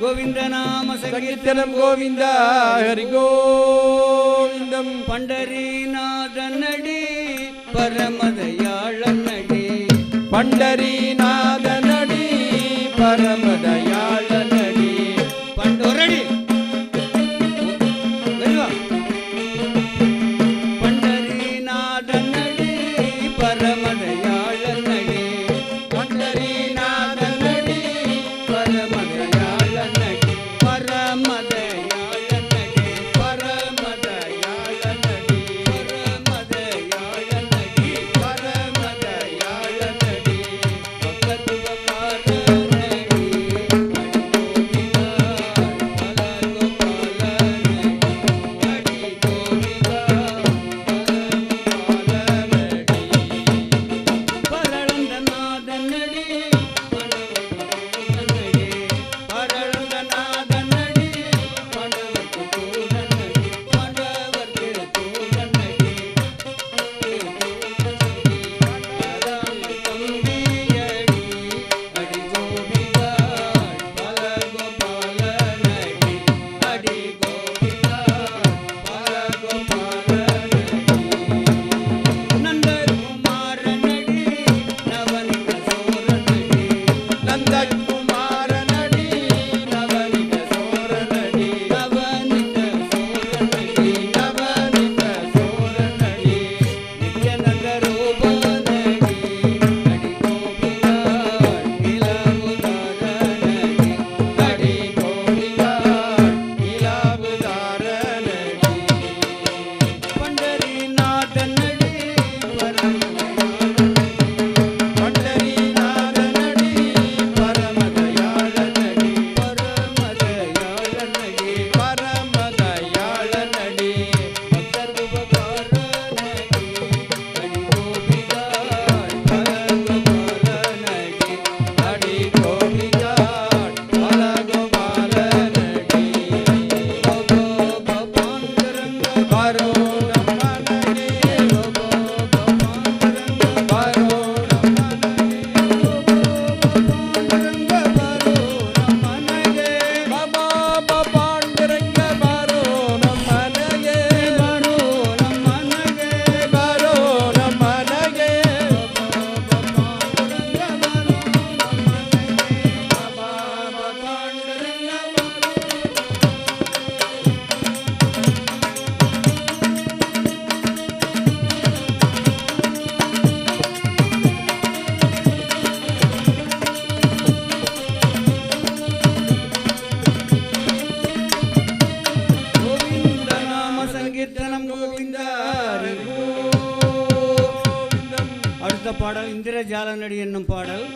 கோவிந்த நாம சங்கீர்த்தனம் கோவிந்தா ஹரி கோவிந்தம் பண்டரிநாதனடி பரமதயாழனடி பண்டரிநாதனடி பரம பாடல் இந்திரஜாலநடி என்னும் பாடல்.